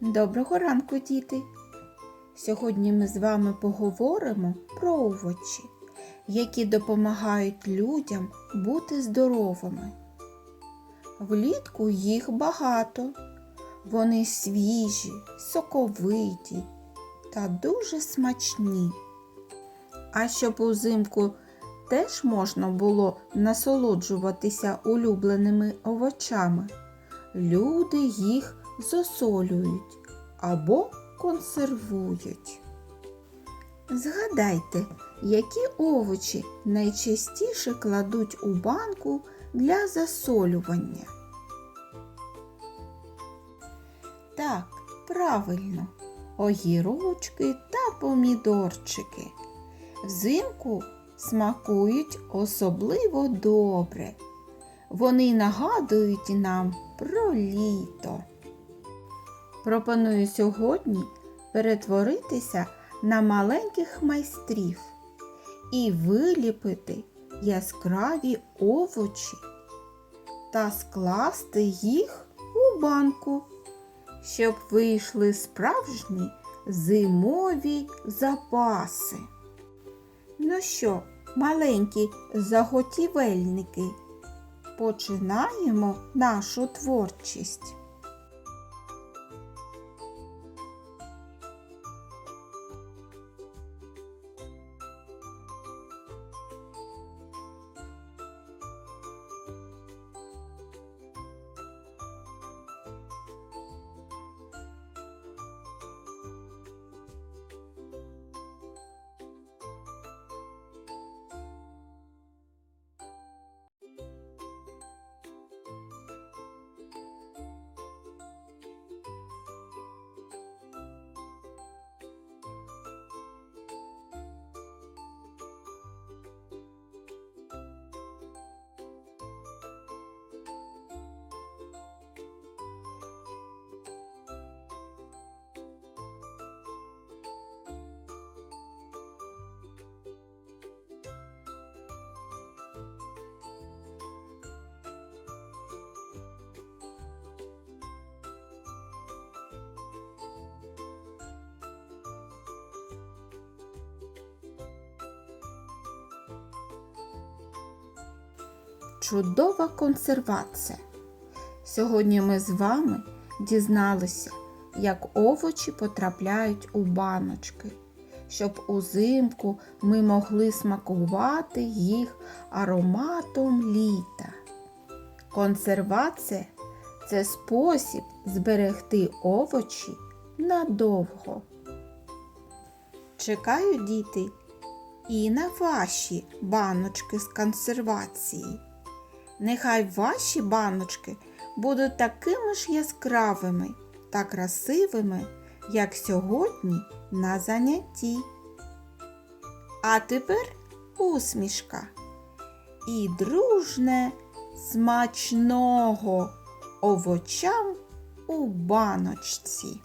Доброго ранку, діти! Сьогодні ми з вами поговоримо про овочі, які допомагають людям бути здоровими. Влітку їх багато. Вони свіжі, соковиті та дуже смачні. А щоб узимку теж можна було насолоджуватися улюбленими овочами, люди їх засолюють або консервують. Згадайте, які овочі найчастіше кладуть у банку для засолювання. Так, правильно, огірочки та помідорчики. Взимку смакують особливо добре. Вони нагадують нам про літо. Пропоную сьогодні перетворитися на маленьких майстрів і виліпити яскраві овочі та скласти їх у банку, щоб вийшли справжні зимові запаси. Ну що, маленькі заготівельники, починаємо нашу творчість. Чудова консервація. Сьогодні ми з вами дізналися, як овочі потрапляють у баночки, щоб узимку ми могли смакувати їх ароматом літа. Консервація це спосіб зберегти овочі надовго. Чекаю, діти, і на ваші баночки з консервації. Нехай ваші баночки будуть такими ж яскравими та красивими, як сьогодні на занятті. А тепер усмішка і дружне смачного овочам у баночці.